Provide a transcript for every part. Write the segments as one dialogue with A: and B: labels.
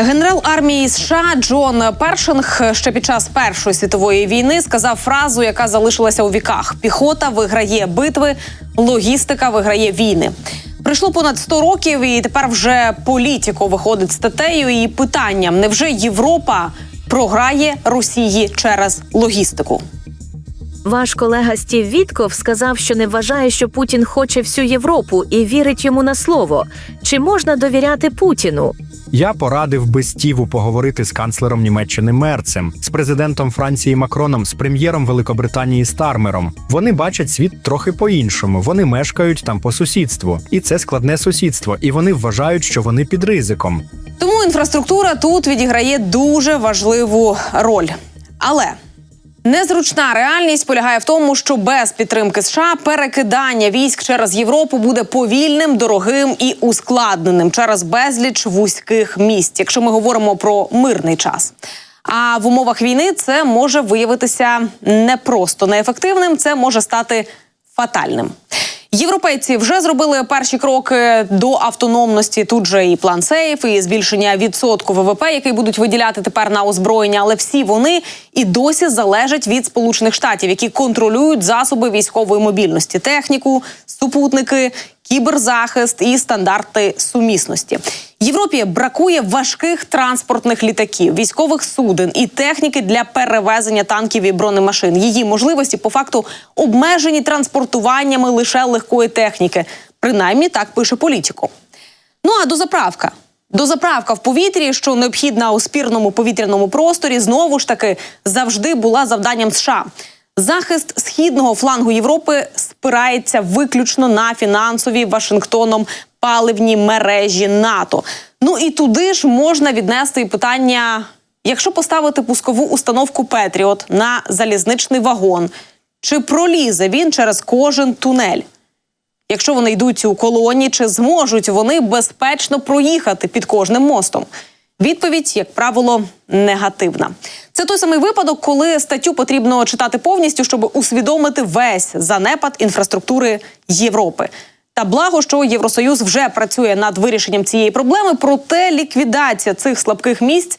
A: Генерал армії США Джон Першинг ще під час Першої світової війни сказав фразу, яка залишилася у віках: піхота виграє битви, логістика виграє війни. Пройшло понад 100 років, і тепер вже політико виходить статтею і питанням: невже Європа програє Росії через логістику?
B: Ваш колега Стів Вітков сказав, що не вважає, що Путін хоче всю Європу і вірить йому на слово. Чи можна довіряти Путіну?
C: Я порадив би Стіву поговорити з канцлером Німеччини Мерцем, з президентом Франції Макроном, з прем'єром Великобританії Стармером. Вони бачать світ трохи по-іншому. Вони мешкають там по сусідству, і це складне сусідство. І вони вважають, що вони під ризиком.
A: Тому інфраструктура тут відіграє дуже важливу роль. Але незручна реальність полягає в тому, що без підтримки США перекидання військ через Європу буде повільним, дорогим і ускладненим через безліч вузьких місць, якщо ми говоримо про мирний час. А в умовах війни це може виявитися не просто неефективним, це може стати фатальним. Європейці вже зробили перші кроки до автономності. Тут же і план сейф, і збільшення відсотку ВВП, який будуть виділяти тепер на озброєння. Але всі вони і досі залежать від Сполучених Штатів, які контролюють засоби військової мобільності, техніку, супутники, кіберзахист і стандарти сумісності. Європі бракує важких транспортних літаків, військових суден і техніки для перевезення танків і бронемашин. Її можливості по факту обмежені транспортуваннями лише легкої техніки. Принаймні так пише політико. Ну а дозаправка. Дозаправка в повітрі, що необхідна у спірному повітряному просторі, знову ж таки завжди була завданням США. Захист східного флангу Європи спирається виключно на фінансові Вашингтоном паливні мережі НАТО. Ну і туди ж можна віднести і питання: якщо поставити пускову установку Петріот на залізничний вагон, чи пролізе він через кожен тунель? Якщо вони йдуть у колоні, чи зможуть вони безпечно проїхати під кожним мостом? Відповідь, як правило, негативна. Це той самий випадок, коли статтю потрібно читати повністю, щоб усвідомити весь занепад інфраструктури Європи. Та благо, що Євросоюз вже працює над вирішенням цієї проблеми, проте ліквідація цих слабких місць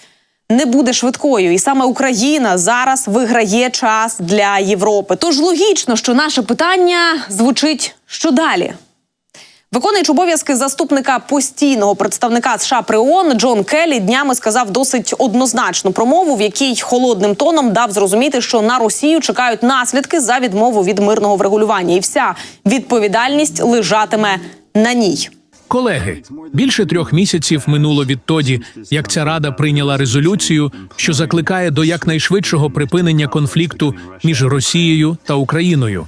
A: не буде швидкою, і саме Україна зараз виграє час для Європи. Тож логічно, що наше питання звучить що далі. Виконуючи обов'язки заступника постійного представника США при ООН Джон Келлі днями сказав досить однозначну промову, в якій холодним тоном дав зрозуміти, що на Росію чекають наслідки за відмову від мирного врегулювання, і вся відповідальність лежатиме на ній.
D: Колеги, більше трьох місяців минуло відтоді, як ця рада прийняла резолюцію, що закликає до якнайшвидшого припинення конфлікту між Росією та Україною.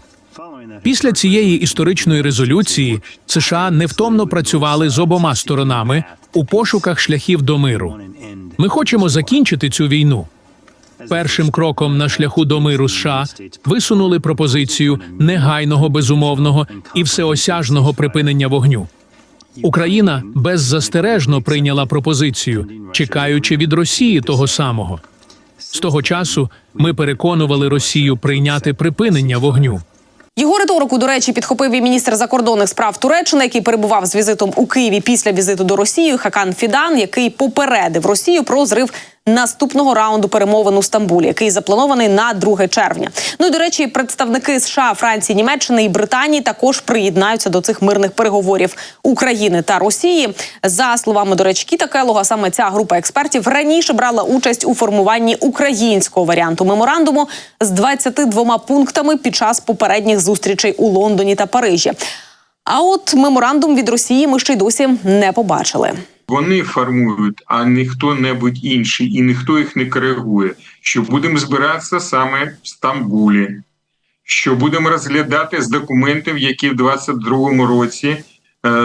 D: Після цієї історичної резолюції США невтомно працювали з обома сторонами у пошуках шляхів до миру. Ми хочемо закінчити цю війну. Першим кроком на шляху до миру США висунули пропозицію негайного, безумовного і всеосяжного припинення вогню. Україна беззастережно прийняла пропозицію, чекаючи від Росії того самого. З того часу ми переконували Росію прийняти припинення вогню.
A: Його риторику, до речі, підхопив і міністр закордонних справ Туреччини, який перебував з візитом у Києві після візиту до Росії, Хакан Фідан, який попередив Росію про зрив наступного раунду перемовин у Стамбулі, який запланований на 2 червня. Ну і до речі, представники США, Франції, Німеччини і Британії також приєднаються до цих мирних переговорів України та Росії. За словами до речі, Кіта Келога, саме ця група експертів раніше брала участь у формуванні українського варіанту меморандуму з 22 пунктами під час попередніх зустрічей у Лондоні та Парижі. А от меморандум від Росії ми ще й досі не побачили.
E: Вони формують, а не хто-небудь інший, і ніхто їх не коригує. Що будемо збиратися саме в Стамбулі, що будемо розглядати з документів, які в 22-му році е,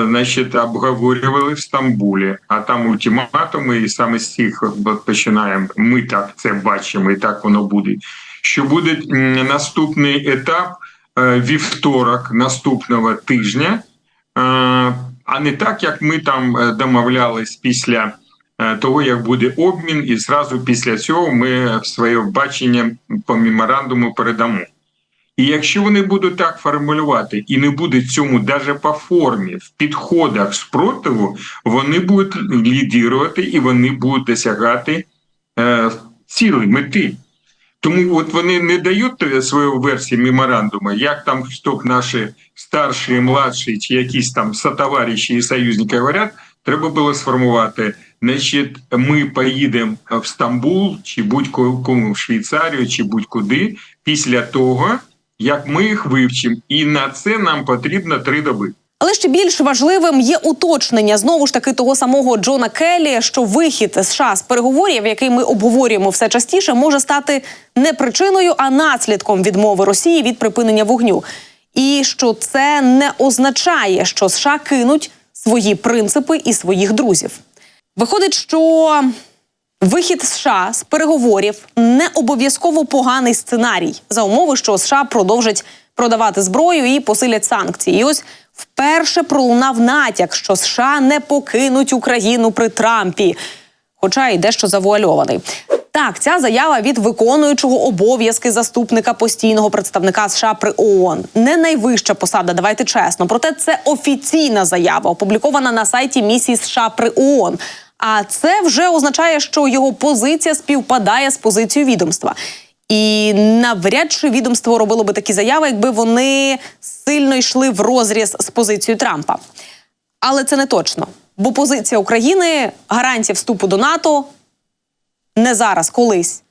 E: значить, обговорювали в Стамбулі. А там ультиматуми, і саме з цих починаємо. Ми так це бачимо, і так воно буде. Що буде наступний етап е, вівторок наступного тижня. Е, а не так, як ми там е, домовлялись після е, того, як буде обмін, і зразу після цього ми своє бачення по меморандуму передамо. І якщо вони будуть так формулювати і не буде цьому навіть по формі, в підходах спротиву, вони будуть лідірувати і вони будуть досягати е, цілі мети. Тому от вони не дають свою версію меморандуму, як там хто наші старші, младші чи якісь там сотовариші і союзники говорять, треба було сформувати. Значить, ми поїдемо в Стамбул, чи будь-кому в Швейцарію, чи будь-куди після того, як ми їх вивчимо. І на це нам потрібно три доби.
A: Але ще більш важливим є уточнення знову ж таки того самого Джона Келлі, що вихід США з переговорів, який ми обговорюємо все частіше, може стати не причиною, а наслідком відмови Росії від припинення вогню. І що це не означає, що США кинуть свої принципи і своїх друзів. Виходить, що вихід США з переговорів не обов'язково поганий сценарій за умови, що США продовжать продавати зброю і посилять санкції. І ось вперше пролунав натяк, що США не покинуть Україну при Трампі, хоча й дещо завуальований. Так, ця заява від виконуючого обов'язки заступника постійного представника США при ООН. Не найвища посада, давайте чесно. Проте це офіційна заява, опублікована на сайті місії США при ООН. А це вже означає, що його позиція співпадає з позицією відомства. І навряд чи відомство робило би такі заяви, якби вони сильно йшли в розріз з позицією Трампа. Але це не точно. Бо позиція України гарантія вступу до НАТО не зараз, колись.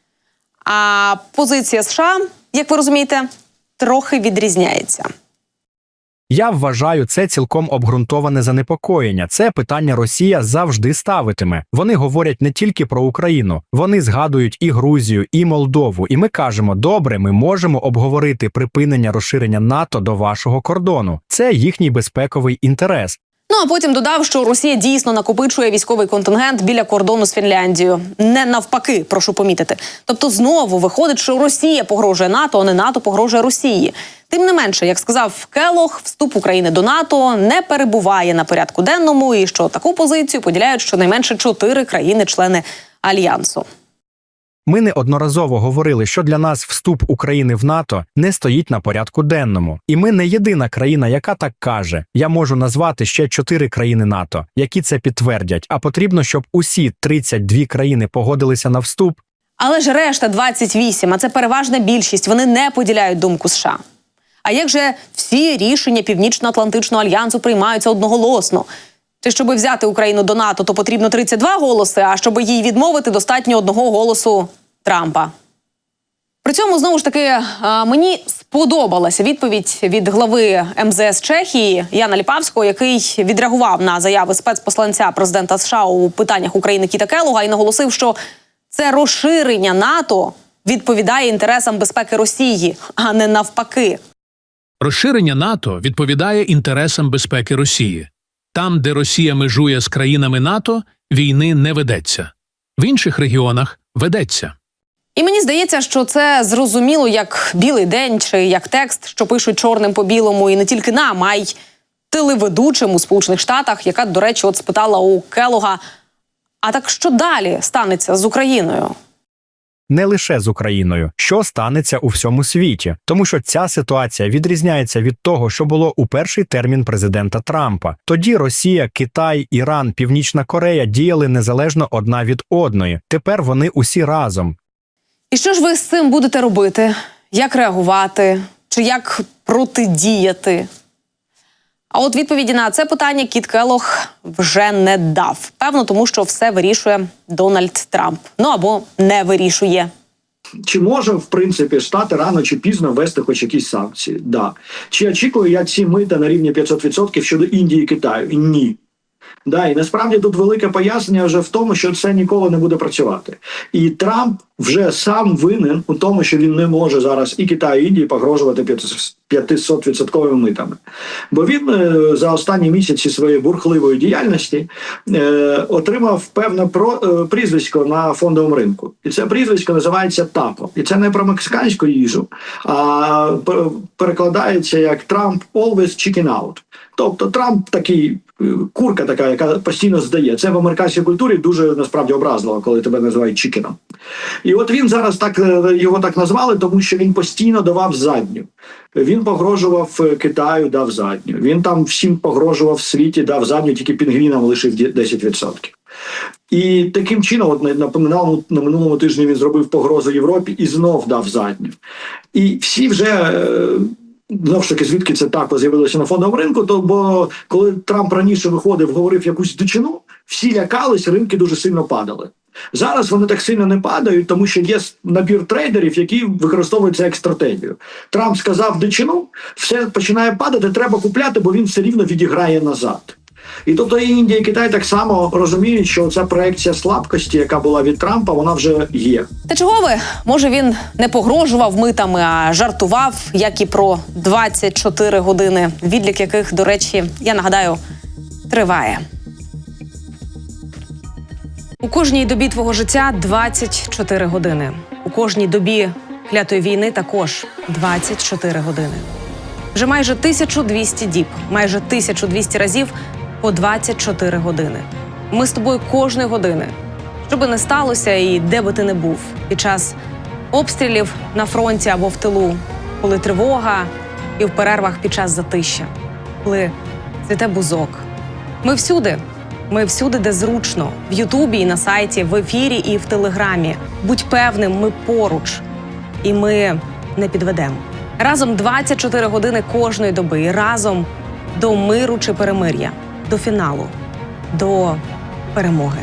A: А позиція США, як ви розумієте, трохи відрізняється.
C: Я вважаю це цілком обґрунтоване занепокоєння. Це питання Росія завжди ставитиме. Вони говорять не тільки про Україну, вони згадують і Грузію, і Молдову. І ми кажемо: добре, ми можемо обговорити припинення розширення НАТО до вашого кордону. Це їхній безпековий інтерес.
A: Ну а потім додав, що Росія дійсно накопичує військовий контингент біля кордону з Фінляндією. Не навпаки, прошу помітити. Тобто, знову виходить, що Росія погрожує НАТО, а не НАТО погрожує Росії. Тим не менше, як сказав Келох, вступ України до НАТО не перебуває на порядку денному, і що таку позицію поділяють щонайменше чотири країни-члени альянсу.
C: Ми неодноразово говорили, що для нас вступ України в НАТО не стоїть на порядку денному, і ми не єдина країна, яка так каже. Я можу назвати ще чотири країни НАТО, які це підтвердять. А потрібно, щоб усі 32 країни погодилися на вступ.
A: Але ж решта 28, а це переважна більшість. Вони не поділяють думку США. А як же всі рішення Північно-Атлантичного альянсу приймаються одноголосно? Чи щоб взяти Україну до НАТО, то потрібно 32 голоси, а щоб їй відмовити, достатньо одного голосу Трампа. При цьому знову ж таки мені сподобалася відповідь від глави МЗС Чехії Яна Ліпавського, який відреагував на заяви спецпосланця президента США у питаннях України Кіта Келога і наголосив, що це розширення НАТО відповідає інтересам безпеки Росії, а не навпаки.
D: Розширення НАТО відповідає інтересам безпеки Росії. Там, де Росія межує з країнами НАТО, війни не ведеться. В інших регіонах ведеться.
A: І мені здається, що це зрозуміло як білий день чи як текст, що пишуть чорним по білому, і не тільки нам, а й телеведучим у Сполучених Штатах, яка, до речі, от спитала у Келога: а так що далі станеться з Україною?
C: Не лише з Україною, що станеться у всьому світі, тому що ця ситуація відрізняється від того, що було у перший термін президента Трампа. Тоді Росія, Китай, Іран, Північна Корея діяли незалежно одна від одної. Тепер вони усі разом.
A: І що ж ви з цим будете робити? Як реагувати? Чи як протидіяти? А от відповіді на це питання Кіт Келох вже не дав. Певно, тому що все вирішує Дональд Трамп. Ну або не вирішує.
F: Чи може в принципі стати рано чи пізно ввести хоч якісь санкції? Да. Чи очікую я ці мита на рівні 500% щодо Індії і Китаю? Ні. Да, і насправді тут велике пояснення вже в тому, що це ніколи не буде працювати. І Трамп вже сам винен у тому, що він не може зараз і Китаю, і Індії погрожувати 500%. 500% митами. Бо він е, за останні місяці своєї бурхливої діяльності е, отримав певне е, прізвисько на фондовому ринку. І це прізвисько називається ТАПО. І це не про мексиканську їжу, а перекладається як Trump always chicken out. Тобто Трамп такий курка така, яка постійно здає. Це в американській культурі дуже насправді образливо, коли тебе називають чікеном. І от він зараз так його так назвали, тому що він постійно давав задню. Він погрожував е, Китаю, дав задню. Він там всім погрожував в світі, дав задню, тільки пінгвінам лишив 10%. І таким чином, от на, на, минулому, тижні він зробив погрозу Європі і знов дав задню. І всі вже. е, Знову ж таки, звідки це так з'явилося на фондовому ринку? То бо коли Трамп раніше виходив, говорив якусь дичину, всі лякались, ринки дуже сильно падали. Зараз вони так сильно не падають, тому що є набір трейдерів, які використовують це як стратегію. Трамп сказав дичину, все починає падати, треба купляти, бо він все рівно відіграє назад. І тобто і Індія і Китай так само розуміють, що ця проекція слабкості, яка була від Трампа, вона вже є.
A: Та чого ви? Може, він не погрожував митами, а жартував, як і про 24 години, відлік яких, до речі, я нагадаю, триває. У кожній добі твого життя 24 години. У кожній добі клятої війни також 24 години. Вже майже 1200 діб, майже 1200 разів по 24 години. Ми з тобою кожної години, що би не сталося, і де би ти не був під час обстрілів на фронті або в тилу, коли тривога і в перервах під час затища, коли цвіте бузок. Ми всюди. Ми всюди, де зручно, в Ютубі і на сайті, в ефірі і в Телеграмі. Будь певним, ми поруч, і ми не підведемо. Разом 24 години кожної доби, і разом до миру чи перемир'я, до фіналу, до перемоги.